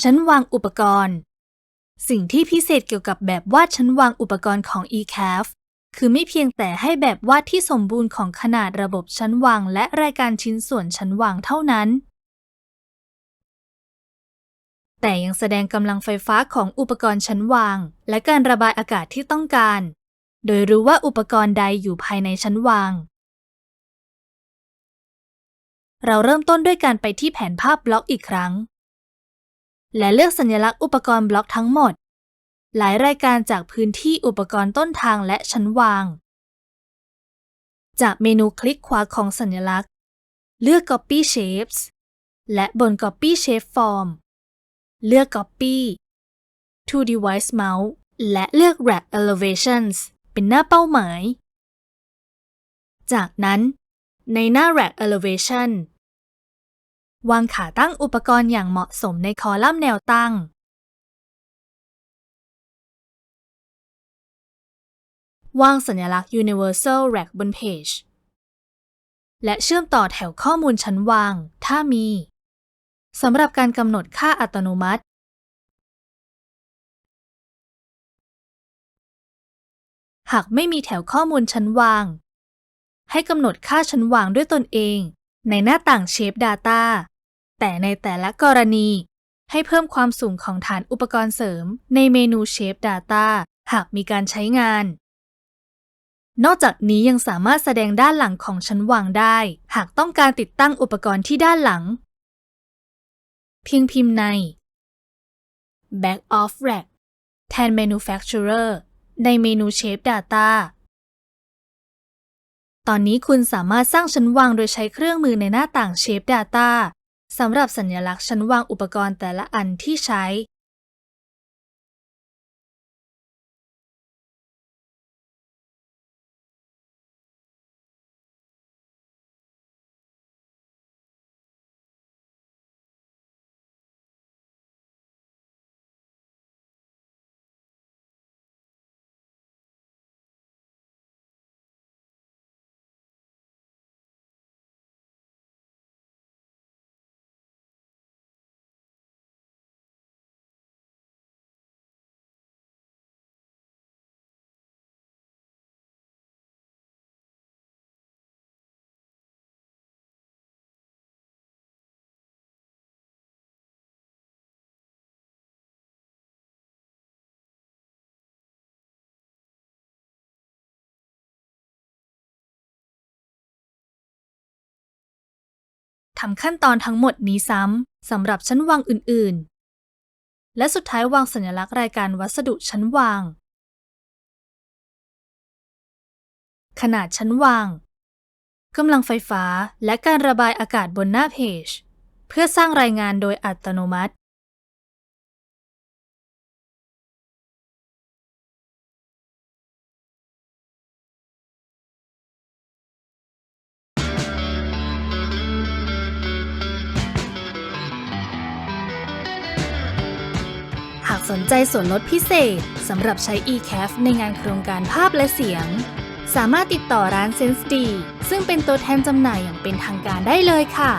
ชั้นวางอุปกรณ์ สิ่งที่พิเศษเกี่ยวกับแบบวาดชั้นวางอุปกรณ์ของ eCAF คือไม่เพียงแต่ให้แบบวาดที่สมบูรณ์ของขนาดระบบชั้นวางและรายการชิ้นส่วนชั้นวางเท่านั้น แต่ยังแสดงกำลังไฟฟ้าของอุปกรณ์ชั้นวาง และการระบายอากาศที่ต้องการ โดยรู้ว่าอุปกรณ์ใดอยู่ภายในชั้นวาง เราเริ่มต้นด้วยการไปที่แผนภาพบล็อกอีกครั้ง และเลือกสัญลักษณ์อุปกรณ์บล็อกทั้งหมด หลายรายการจากพื้นที่อุปกรณ์ต้นทางและชั้นวาง จากเมนูคลิกขวาของสัญลักษณ์ เลือก Copy Shapes และบน Copy Shape Form เลือก Copy to Device Mouse และเลือก Rack Elevations เป็นหน้าเป้าหมาย จากนั้นในหน้า Rack Elevation วางขาตั้งอุปกรณ์อย่างเหมาะสมในคอลัมน์แนวตั้ง วางสัญลักษณ์ Universal Rack บนเพจ และเชื่อมต่อแถวข้อมูลชั้นวาง ถ้ามี สำหรับการกำหนดค่าอัตโนมัติ หากไม่มีแถวข้อมูลชั้นวาง ให้กำหนดค่าชั้นวางด้วยตนเองในหน้าต่าง Shape Data แต่ในแต่ละกรณี ให้เพิ่มความสูงของฐานอุปกรณ์เสริมในเมนู Shape Data หากมีการใช้งาน นอกจากนี้ยังสามารถแสดงด้านหลังของชั้นวางได้ หากต้องการติดตั้งอุปกรณ์ที่ด้านหลัง เพียงพิมพ์ใน Back of Rack แทน Manufacturer ในเมนู Shape Data ตอนนี้คุณสามารถสร้างชั้นวางโดยใช้เครื่องมือในหน้าต่าง Shape Data สำหรับสัญลักษณ์ชั้นวางอุปกรณ์แต่ละอันที่ใช้ ทำขั้นตอนทั้งหมดนี้ซ้ำสำหรับชั้นวางอื่น ๆ และสุดท้ายวางสัญลักษณ์รายการวัสดุชั้นวาง ขนาดชั้นวางกำลังไฟฟ้าและการระบายอากาศบนหน้าเพจ เพื่อสร้างรายงานโดยอัตโนมัติ สนใจส่วนลดพิเศษสำหรับใช้ eCAF ในงานโครงการภาพและเสียง สามารถติดต่อร้าน Sense D ซึ่งเป็นตัวแทนจำหน่ายอย่างเป็นทางการได้เลยค่ะ